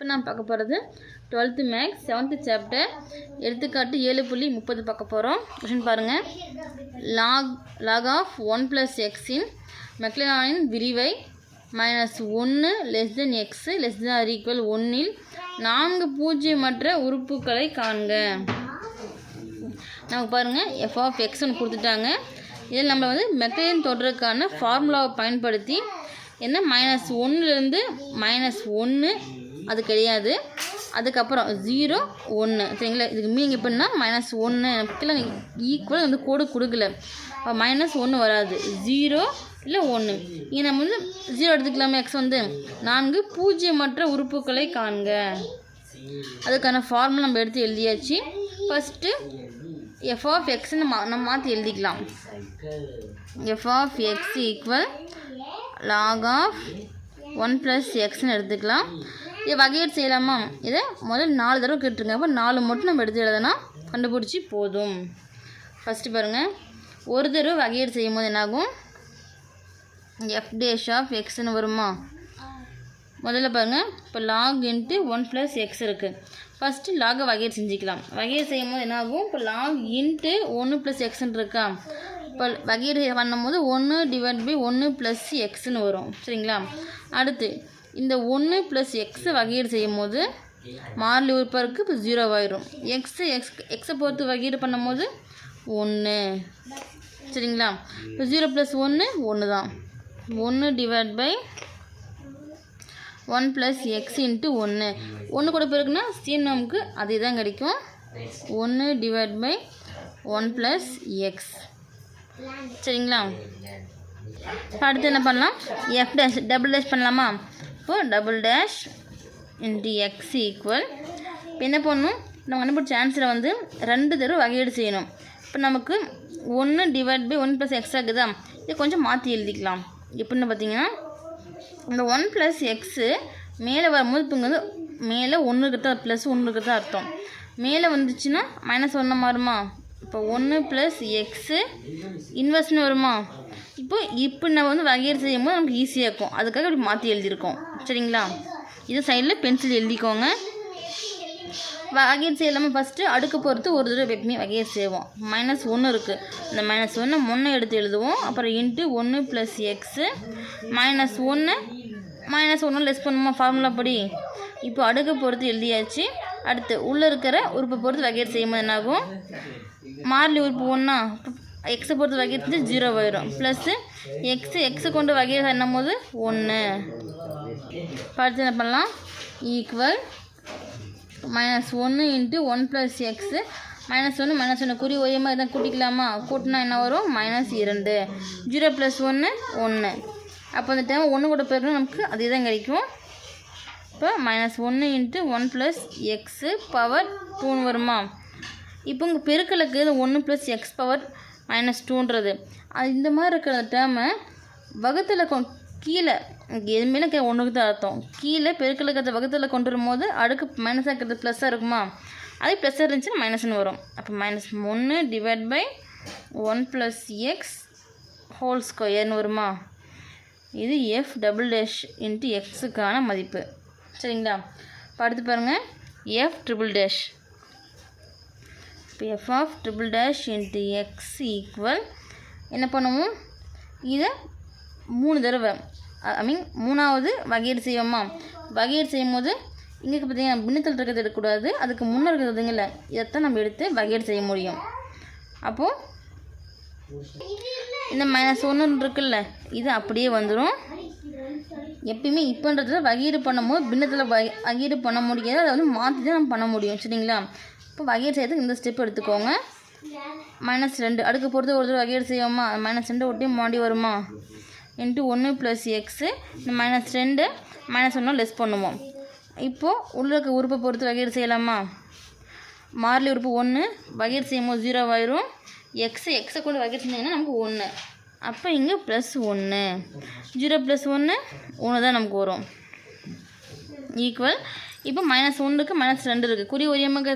இப்போ நான் பார்க்க போகிறது டுவெல்த்து மேக்ஸ் செவன்த்து சாப்டர். எடுத்துக்காட்டு ஏழு புள்ளி முப்பது பார்க்க போகிறோம். கொஷின் பாருங்கள் log log of one plus எக்ஸின் மெக்லானின் விரிவை மைனஸ் ஒன்று less than x less than or equal ஒன்றில் நான்கு பூஜ்ஜியமற்ற உறுப்புகளை காண்க. நமக்கு பாருங்கள் எஃப் ஆஃப் எக்ஸ்னு கொடுத்துட்டாங்க. இதில் நம்ம வந்து மெக்லைன் தொடருக்கான ஃபார்முலாவை பயன்படுத்தி என்ன மைனஸ் ஒன்றுலேருந்து மைனஸ் ஒன்று அது கிடையாது. அதுக்கப்புறம் ஜீரோ ஒன்று சரிங்களா? இதுக்கு மீனிங் எப்படின்னா மைனஸ் ஒன்று கீழே ஈக்குவல் வந்து கோடு கொடுக்கல. மைனஸ் ஒன்று வராது. ஜீரோ இல்லை ஒன்று இங்கே நம்ம வந்து ஜீரோ எடுத்துக்கலாமே எக்ஸ் வந்து. நான்கு பூஜ்ஜியமற்ற உறுப்புகளை காண்க. அதுக்கான ஃபார்முலா நம்ம எடுத்து எழுதியாச்சு. ஃபஸ்ட்டு எஃப் ஆஃப் எக்ஸ்னு மா நம்ம மாற்றி எழுதிக்கலாம். F of x equal log of one plus எக்ஸ்னு எடுத்துக்கலாம். இதை வகையீடு செய்யலாமா? இதை முதல்ல நாலு தடவை கேட்டுருங்க அப்போ நாலு மட்டும் நம்ம எடுத்து எழுதுனா கண்டுபிடிச்சி போதும். ஃபஸ்ட்டு பாருங்கள் ஒரு தடவை வகையீடு செய்யும் போது என்னாகும் எஃப் டேஷ் ஆஃப் எக்ஸ்னு வருமா? முதல்ல பாருங்கள் இப்போ log into one plus x இருக்குது ஃபஸ்ட்டு லாகை வகையீடு செஞ்சுக்கலாம். வகையீடு செய்யும் போது என்னாகும்? இப்போ லாக் இன்ட்டு ஒன்று ப்ளஸ் எக்ஸ்ன்னு இருக்கா? இப்போ வகையீடு பண்ணும்போது ஒன்று டிவைட் பை ஒன்று ப்ளஸ் எக்ஸ்னு வரும். சரிங்களா? அடுத்து இந்த ஒன்று ப்ளஸ் எக்ஸை வகையீடு செய்யும் போது மாறிலி உறுப்பருக்கு இப்போ ஜீரோ ஆயிரும். எக்ஸு எக்ஸ் எக்ஸை பொறுத்து வகையீடு பண்ணும்போது ஒன்று சரிங்களா? இப்போ ஜீரோ ப்ளஸ் ஒன்று ஒன்று தான் ஒன்று divide by one plus x into ஒன்று ஒன்று கூட பிறகுனா சேம் நமக்கு அதே தான் கிடைக்கும். ஒன்று divide by one plus x சரிங்களா? அடுத்து என்ன பண்ணலாம்? எஃப் டேஷ் டபுள் டேஷ் பண்ணலாமா? இப்போ double dash into x equal இப்போ என்ன பண்ணணும்? நம்ம கண்டுபிடிச்ச ஆன்சரை வந்து ரெண்டு தடவை வகையீடு செய்யணும். இப்போ நமக்கு ஒன்று divide by one plus x ஆகுதா இதை கொஞ்சம் மாற்றி எழுதிக்கலாம். எப்படின்னு பார்த்தீங்கன்னா இந்த ஒன் ப்ளஸ் எக்ஸு மேலே வரும்போது இப்போ வந்து மேலே ஒன்று இருக்கிறதா? ப்ளஸ் ஒன்று இருக்கிறதா அர்த்தம். மேலே வந்துச்சுன்னா மைனஸ் ஒன்று மாறுமா? இப்போ ஒன்று ப்ளஸ் எக்ஸு இன்வெஸ்ட்னு வருமா? இப்போ இப்போ நம்ம வந்து வகையர் செய்யும் போது நமக்கு ஈஸியாக இருக்கும். அதுக்காக இப்படி மாற்றி எழுதியிருக்கோம். சரிங்களா? இது சைடில் பென்சில் எழுதிக்கோங்க. வகையர் செய்யலாமல் ஃபஸ்ட்டு அடுக்கு பொறுத்து ஒரு தடவை எப்பவுமே வகையர் செய்வோம். மைனஸ் ஒன்று இருக்குது இந்த மைனஸ் ஒன்று முன்னே எடுத்து எழுதுவோம். அப்புறம் இன்ட்டு ஒன்று ப்ளஸ் எக்ஸு மைனஸ் ஒன்று மைனஸ் ஒன்று லெஸ் பண்ணுமா? ஃபார்முலா படி. இப்போ அடுக்கு பொறுத்து எழுதியாச்சு. அடுத்து உள்ளே இருக்கிற உறுப்பை பொறுத்து வகையர் செய்யும்போது என்னாகும்? மாறிலி உறுப்பு ஒன்றா எக்ஸை பொறுத்து வகையீடு ஜீரோ வரும் ப்ளஸ்ஸு எக்ஸு எக்ஸை கொண்டு வகையீடு என்னும் போது ஒன்று அடுத்து என்ன பண்ணலாம் ஈக்குவல் மைனஸ் ஒன்று into one plus x minus ஒன்று மைனஸ் ஒன்று குறி ஒய்யமாக எதாவது கூட்டிக்கலாமா? கூட்டினா என்ன வரும்? மைனஸ் இரண்டு. ஜீரோ ப்ளஸ் ஒன்று ஒன்று அப்போ அந்த டைம் ஒன்று கூட பெருக்கணும் நமக்கு அதே தான் கிடைக்கும். இப்போ மைனஸ் ஒன்று into one plus x power டூன்னு வருமா? இப்போ உங்கள் பெருக்கலுக்கு இது ஒன்று ப்ளஸ் எக்ஸ் பவர் மைனஸ் டூன்றது அது இந்த மாதிரி இருக்கிற டேர்மை வகுத்தில் கொ கீழே எதுவுமே ஒன்றுக்கு தான் அர்த்தம். கீழே பெருக்கில் இருக்கிறத வகுத்தில் கொண்டு வரும்போது அடுக்கு மைனஸாக இருக்கிறது ப்ளஸ்ஸாக இருக்குமா? அதே ப்ளஸ்ஸாக இருந்துச்சுன்னா மைனஸ்னு வரும். அப்போ மைனஸ் ஒன்று divide by one plus x whole ஸ்கொயர்னு வருமா? இது எஃப் டபுள் டேஷ் இன்ட்டு எக்ஸுக்கான மதிப்பு. சரிங்களா? படுத்து பாருங்கள் எஃப் ட்ரிபிள் டேஷ் இப்போ f of triple dash into x equal என்ன பண்ணுவோம்? இதை மூணு தடவை ஐ மீன் மூணாவது வகையீடு செய்வோமா? வகையீடு செய்யும் போது இங்கே பார்த்தீங்கன்னா பின்னத்தில் இருக்கிறது எடுக்கக்கூடாது. அதுக்கு முன்னே இருக்கிறதுங்கள இதைத்தான் நம்ம எடுத்து வகையீடு செய்ய முடியும். அப்போது இந்த மைனஸ் ஒன்று இருக்குல்ல இது அப்படியே வந்துடும் எப்பயுமே இப்போன்றதுல வகையீடு பண்ணும்போது பின்னத்தில் வகை வகையீடு பண்ண முடியாது. அதை வந்து மாற்றி தான் நம்ம பண்ண முடியும் சரிங்களா? இப்போ வகையீடு செய்யறதுக்கு இந்த ஸ்டெப் எடுத்துக்கோங்க. மைனஸ் ரெண்டு. அடுக்கு பொறுத்து ஒரு தடவை வகையீடு செய்வோமா? மைனஸ் ரெண்டு ஒட்டி மாடி வருமா? இன்ட்டு ஒன்று ப்ளஸ் எக்ஸு இந்த மைனஸ் ரெண்டு மைனஸ் ஒன்று லெஸ் பண்ணுவோம். இப்போது உள்ள இருக்க உறுப்பை பொறுத்து வகையீடு செய்யலாமா? மாறிலி உறுப்பு ஒன்று வகையீடு செய்யும்போது ஜீரோ ஆயிரும். எக்ஸு எக்ஸை கொண்டு வகையீடு செஞ்சிங்கன்னா நமக்கு ஒன்று அப்போ இங்கே ப்ளஸ் ஒன்று ஜீரோ ப்ளஸ் ஒன்று ஒன்று தான் நமக்கு வரும். ஈக்குவல் இப்போ மைனஸ் ஒன்றுக்கு மைனஸ் ரெண்டு இருக்குது குறி ஒரியமாக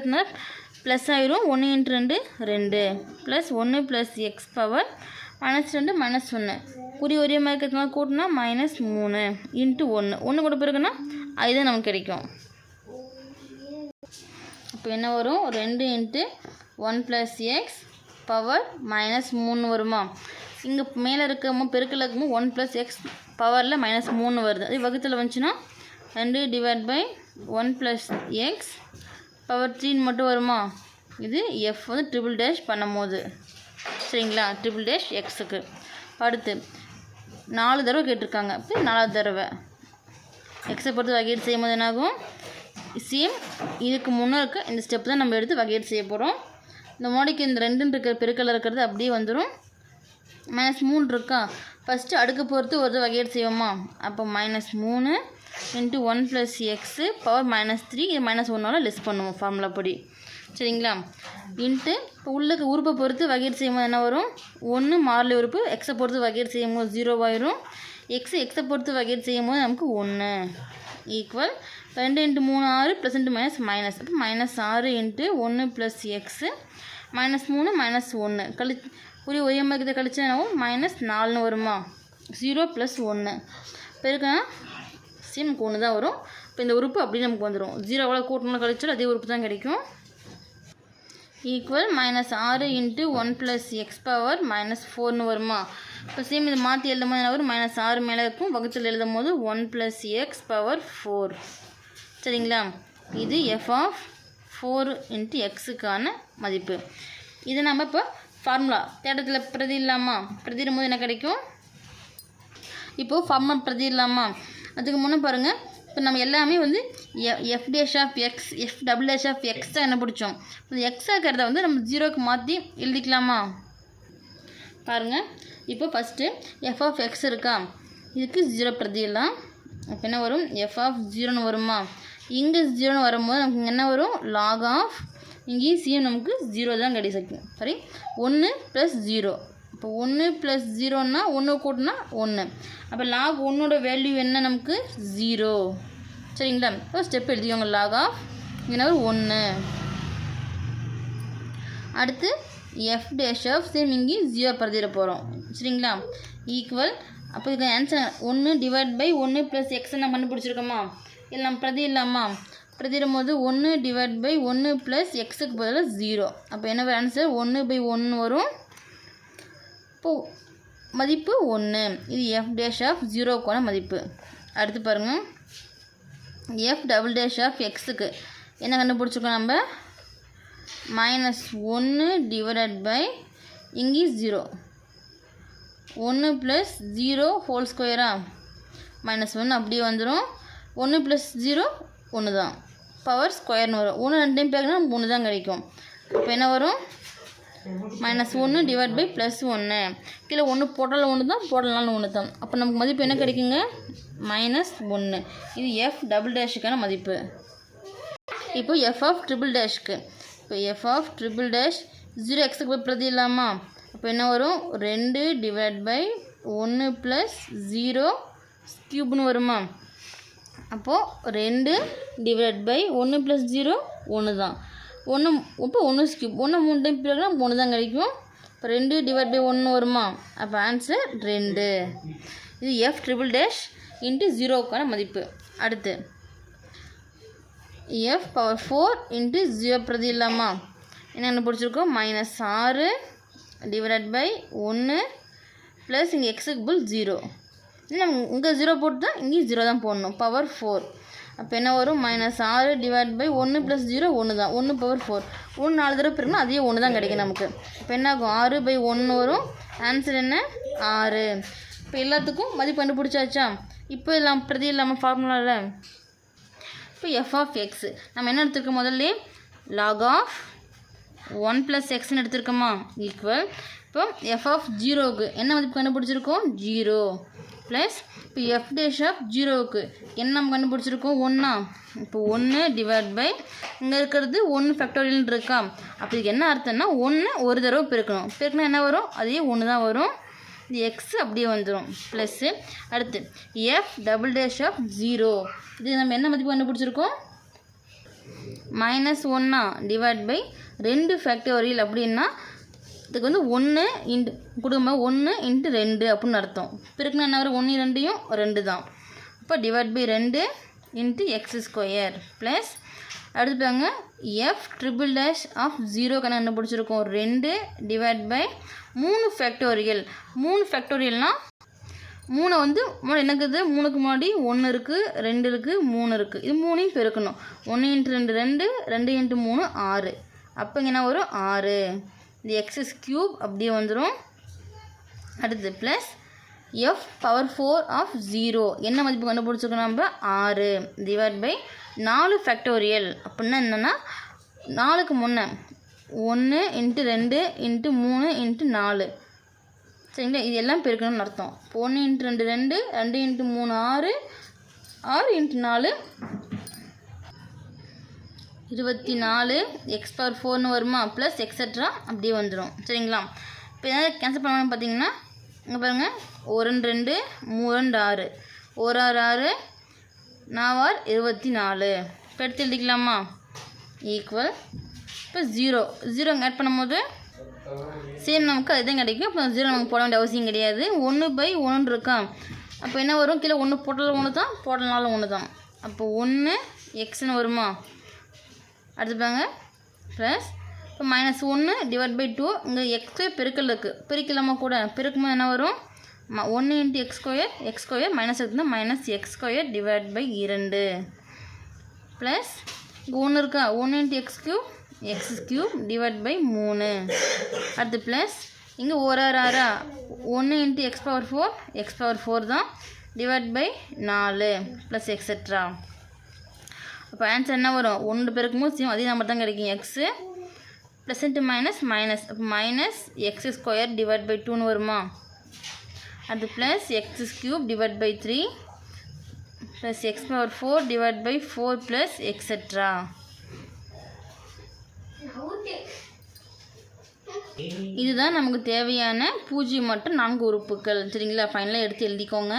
ப்ளஸ் ஆயிரும். ஒன்று இன்ட்டு ரெண்டு ரெண்டு. ப்ளஸ் ஒன்று ப்ளஸ் எக்ஸ் பவர் மைனஸ் ரெண்டு மைனஸ் ஒன்று குறி ஒரே இருக்கிறதுனால கூட்டினா மைனஸ் மூணு இன்ட்டு ஒன்று ஒன்று கூட பிறகுனா அதுதான் நமக்கு கிடைக்கும். இப்போ என்ன வரும்? ரெண்டு into one plus x power minus மூணு வருமா? இங்கே மேலே இருக்கமோ பெருக்கில் இருக்கமோ ஒன் ப்ளஸ் எக்ஸ் பவரில் மைனஸ் மூணு வருது. அதே வகுத்தில் வந்துச்சுன்னா ரெண்டு divide by one plus x power த்ரீன்னு மட்டும் வருமா? இது எஃப் வந்து ட்ரிபிள் டேஷ் பண்ணும் போது சரிங்களா ட்ரிபிள் டேஷ் எக்ஸுக்கு அடுத்து நாலு தடவை கேட்டிருக்காங்க. இப்போ நாலாவது தடவை. எக்ஸை பொறுத்து வகையீடு செய்யும்போது என்னாகும்? சேம் இதுக்கு முன்னே இருக்க இந்த ஸ்டெப் தான் நம்ம எடுத்து வகையீடு செய்ய போகிறோம் இந்த மோடிக்கு இந்த ரெண்டுன்னு இருக்கிற பெருக்கல் இருக்கிறது அப்படியே வந்துடும் மைனஸ் மூணு இருக்கா? ஃபஸ்ட்டு அடுக்கு பொறுத்து ஒரு வகையீடு செய்வோமா? அப்போ மைனஸ் மூணு into one plus x power minus three இது மைனஸ் ஒன்னோட லெஸ் பண்ணுவோம் ஃபார்முலா படி. சரிங்களா? இன்ட்டு இப்போ உள்ளுக்கு உறுப்பை பொறுத்து வகையீடு செய்யும்போது என்ன வரும்? ஒன்று மாறலி உறுப்பு எக்ஸை பொறுத்து வகையீடு செய்யும்போது ஜீரோவாயிரும் எக்ஸ் எக்ஸை பொறுத்து வகையீடு செய்யும்போது நமக்கு ஒன்று ஈக்குவல் ரெண்டு இன்ட்டு மூணு ஆறு ப்ளஸ் இன்ட்டு மைனஸ் மைனஸ் அப்போ மைனஸ் ஆறு இன்ட்டு ஒன்று ப்ளஸ் எக்ஸு மைனஸ் மூணு மைனஸ் ஒன்று கழி புரிய ஒரே மாதிரி கழிச்சா என்னவும் மைனஸ் நாலுன்னு வருமா? ஜீரோ ப்ளஸ் ஒன்று பெருக்கனா சேம் நமக்கு ஒன்று தான் வரும். இப்போ இந்த உறுப்பு அப்படியே நமக்கு வந்துடும் ஜீரோவில் கூட்டணும் கழிச்சாலும் அதே உறுப்பு தான் கிடைக்கும். ஈக்குவல் மைனஸ் ஆறு into one plus x power minus ஃபோர்னு வருமா? இப்போ சேம் இதை மாற்றி எழுதும் போது என்ன வரும்? மைனஸ் ஆறு மேலே இருக்கும். வகுத்தில் எழுதும் போது one plus x power four சரிங்களா? இது எஃப் ஆஃப் ஃபோர் இன்ட்டு எக்ஸுக்கான மதிப்பு. இது நம்ம இப்போ ஃபார்முலா தேட்டத்தில் பிரதி இல்லாமா? பிரதிடும் போது என்ன கிடைக்கும்? இப்போது ஃபார்முலா பிரதி இல்லாமா? அதுக்கு முன்னே பாருங்கள் இப்போ நம்ம எல்லாமே வந்து f dash of x f double dash of x தான் என்ன பிடிச்சோம். இந்த எக்ஸ் வந்து நம்ம ஜீரோக்கு மாற்றி எழுதிக்கலாமா? பாருங்கள் இப்போ ஃபஸ்ட்டு எஃப் ஆஃப் எக்ஸ் இருக்கா? இதுக்கு ஜீரோ பிரதியெல்லாம். அப்போ என்ன வரும்? எஃப் ஆஃப் ஜீரோன்னு வருமா? இங்கே ஜீரோன்னு வரும்போது நமக்கு என்ன வரும்? லாக் ஆஃப் இங்கேயும் சிஎம் நமக்கு ஜீரோ தான் கிடைச்சிருக்கு சரி ஒன்று ப்ளஸ் ஜீரோ இப்போ ஒன்று ப்ளஸ் ஜீரோன்னா ஒன்று கூட்டினா ஒன்று அப்போ லாக் ஒன்னோட வேல்யூ என்ன நமக்கு? ஜீரோ சரிங்களா? இப்போ ஸ்டெப் எழுதிக்கோங்க. லாக் ஆஃப் என்ன ஒன்று அடுத்து எஃப் டேஷ் ஆஃப் சேம் இங்கே ஜீரோ பிரதிட போகிறோம் சரிங்களா? ஈக்குவல் அப்போ இதுக்கு ஆன்சர் ஒன்று டிவைட் பை ஒன்று ப்ளஸ் எக்ஸ் நம்ம கண்டுபிடிச்சிருக்கோமா? இல்லை நம்ம பிரதி இல்லாமா பிரதிடும் போது ஒன்று டிவைட் பை ஒன்று ப்ளஸ் எக்ஸுக்கு பதிலாக ஜீரோ அப்போ என்ன ஆன்சர் ஒன்று பை ஒன்று வரும். இப்போது மதிப்பு ஒன்று இது எஃப் டேஷ் ஆஃப் ஜீரோக்கான மதிப்பு. அடுத்து பாருங்கள் எஃப் டபுள் டேஷ் ஆஃப் எக்ஸுக்கு என்ன கண்டுபிடிச்சிருக்கோம் நம்ம? மைனஸ் ஒன்று டிவைடட் பை இங்கே ஜீரோ ஒன்று ப்ளஸ் ஜீரோ ஹோல் ஸ்கொயரா மைனஸ் ஒன்று அப்படியே வந்துடும் ஒன்று ப்ளஸ் ஜீரோ ஒன்று தான் பவர் ஸ்கொயர்னு வரும். ஒன்று ரெண்டு டைம் பேக்கினா மூணு தான் கிடைக்கும். இப்போ என்ன வரும்? மைனஸ் ஒன்று டிவைட் பை ப்ளஸ் ஒன்று கீழே ஒன்று போட்டாலும் ஒன்று தான் போடலாம்னு ஒன்று தான் அப்போ நமக்கு மதிப்பு என்ன கிடைக்குங்க? மைனஸ் ஒன்று இது எஃப் டபுள் டேஷுக்கான மதிப்பு. இப்போ எஃப் ஆஃப் ட்ரிபிள் டேஷ்க்கு இப்போ f of triple dash zero எக்ஸுக்கு போய் பிரதி இல்லாமா அப்போ என்ன வரும்? ரெண்டு டிவைட் பை ஒன்று ப்ளஸ் ஜீரோ க்யூப்னு வருமா? அப்போது ரெண்டு டிவைட் பை ஒன்று ப்ளஸ் ஜீரோ ஒன்று தான் ஒன்று இப்போ ஒன்று ஸ்கிப் ஒன்று மூணு டைம் பிறகுனா ஒன்று தான் கிடைக்கும். இப்போ ரெண்டு டிவைட் பை ஒன்று வருமா? அப்போ ஆன்சர் ரெண்டு. இது எஃப் ட்ரிபிள் டேஷ் இன்ட்டு ஜீரோவுக்கான மதிப்பு. அடுத்து. F power four into zero பிரதி இல்லாமா? என்ன பிடிச்சிருக்கோம் மைனஸ் ஆறு டிவைட் பை ஒன்று ப்ளஸ் இங்கே எக்ஸுக்கு புல் ஜீரோ இல்லை இங்கே ஜீரோ போட்டு தான் இங்கேயும் ஜீரோ தான் போடணும். பவர் ஃபோர் அப்போ என்ன வரும்? மைனஸ் ஆறு டிவைட் பை ஒன்று ப்ளஸ் ஜீரோ ஒன்று தான் ஒன்று பவர் ஃபோர் ஒன்று நாலு தடவை பிறகுனா அதே ஒன்று தான் கிடைக்கும் நமக்கு. இப்போ என்ன ஆகும்? ஆறு பை ஒன்று வரும். ஆன்சர் என்ன? ஆறு. இப்போ எல்லாத்துக்கும் மதிப்பு கண்டுபிடிச்சாச்சா? இப்போ இல்லாமல் பிரதி இல்லாமல் ஃபார்முலாவில் இப்போ எஃப் ஆஃப் எக்ஸ் நம்ம என்ன எடுத்துருக்கோம் முதல்ல? லாக் ஆஃப் ஒன் ப்ளஸ் எக்ஸ்னு எடுத்திருக்கோமா? ஈக்குவல் இப்போ எஃப் ஆஃப் ஜீரோவுக்கு என்ன மதிப்பு கண்டுபிடிச்சிருக்கோம்? ஜீரோ ப்ளஸ் இப்போ எஃப் டேஷ் ஆஃப் ஜீரோவுக்கு என்ன நம்ம கண்டுபிடிச்சிருக்கோம் ஒன்றா இப்போ ஒன்று டிவைட் பை இங்கே இருக்கிறது ஒன்று ஃபேக்டோரியல் இருக்கா. அப்போ இதுக்கு என்ன அர்த்தம்னா ஒன்று ஒரு தடவை பெருக்கணும். பெருக்கினா என்ன வரும்? அதே ஒன்று தான் வரும். இது எக்ஸ் அப்படியே வந்துடும் ப்ளஸ்ஸு அடுத்து f double dash of zero இது நம்ம என்ன மதிப்பு கண்டுபிடிச்சிருக்கோம்? மைனஸ் ஒன்னா டிவைட் பை ரெண்டு ஃபேக்டோரியல் அப்படின்னா இதுக்கு வந்து ஒன்று இன்ட்டு குடும்பம் ஒன்று இன்ட்டு ரெண்டு அப்படின்னு அர்த்தம். பிறகுனா என்ன வரும்? ஒன்று ரெண்டையும் ரெண்டு தான் அப்போ டிவைட் பை ரெண்டு இன்ட்டு எக்ஸ் ஸ்கொயர் ப்ளஸ் அடுத்து பாருங்க f triple dash of zero கணக்கு கண்டுபிடிச்சிருக்கோம் ரெண்டு டிவைட் பை மூணு ஃபேக்டோரியல் மூணு ஃபேக்டோரியல்னால் மூணை வந்து என்னக்குது? மூணுக்கு முன்னாடி ஒன்று இருக்குது ரெண்டு இருக்குது மூணு இருக்குது இது மூணையும் பெருக்கணும். ஒன்று இன்ட்டு ரெண்டு ரெண்டு ரெண்டு இன்ட்டு மூணு ஆறு. அப்போ இங்கே என்ன வரும்? ஆறு. இந்த எக்ஸஸ் க்யூப் அப்படியே வந்துடும் அடுத்து plus f power four of zero என்ன மதிப்பு கண்டுபிடிச்சிருக்கோம் நம்ம? ஆறு. டிவைட் பை நாலு ஃபேக்டோரியல் அப்படின்னா என்னென்னா நாலுக்கு முன்னே ஒன்று இன்ட்டு ரெண்டு இன்ட்டு மூணு இன்ட்டு நாலு. சரிங்களா? இது எல்லாம் பெருக்கணும்னு அர்த்தம். இப்போ ஒன்று இன்ட்டு ரெண்டு ரெண்டு ரெண்டு இன்ட்டு மூணு ஆறு ஆறு இன்ட்டு நாலு இருபத்தி நாலு எக்ஸ் பவர் ஃபோர்னு வருமா? ப்ளஸ் எக்ஸட்ரா அப்படியே வந்துடும் சரிங்களா? இப்போ ஏதாவது கேன்சல் பண்ணணும் பார்த்தீங்கன்னா இங்கே பாருங்கள் ஒரு ரெண்டு ரெண்டு மூணு ரெண்டு ஆறு. ஒரு ஆறு ஆறு நாவார் இருபத்தி நாலு. இப்போ எடுத்து எழுதிக்கலாமா? ஈக்குவல் இப்போ ஜீரோ ஜீரோ ஆட் பண்ணும்போது சேம் நமக்கு அதுதான் கிடைக்கும். இப்போ ஜீரோ நமக்கு போட வேண்டிய அவசியம் கிடையாது. ஒன்று பை ஒன்று இருக்கா? அப்போ என்ன வரும்? கீழே ஒன்று போட்டாலும் ஒன்று தான் போடலனாலும் ஒன்று தான் அப்போ ஒன்று எக்ஸ்னு வருமா? அடுத்து பாருங்க ப்ளஸ் இப்போ மைனஸ் ஒன்று டிவைட் பை டூ இங்கே எக்ஸே பெருக்கல் இருக்குது பெருக்கலாமா கூட பெருக்கும்போது என்ன வரும்? ம ஒன்று into x square x square minus எடுத்துனா minus x square divide by இரண்டு. ப்ளஸ் இங்கே ஒன்று இருக்கா? ஒன்று into x cube x cube divide by மூணு. அடுத்து ப்ளஸ் இங்கே ஒரு ஆறு ஆறா? ஒன்று into x power four x power four தான் டிவைட் பை நாலு ப்ளஸ் எக்ஸெட்ரா அப்போ ஆன்சர் என்ன வரும்? ஒன்று பெருக்கும் சேம் அதே நம்பர் தான் கிடைக்கும் x plus into minus minus அப்போ minus x square divide by டூன்னு வருமா? அது plus x cube divide by three plus x power four divide by four plus etcetera இதுதான் நமக்கு தேவையான பூஜ்ஜியம் மற்றும் நான்கு உறுப்புகள். சரிங்களா? ஃபைனலாக எடுத்து எழுதிக்கோங்க.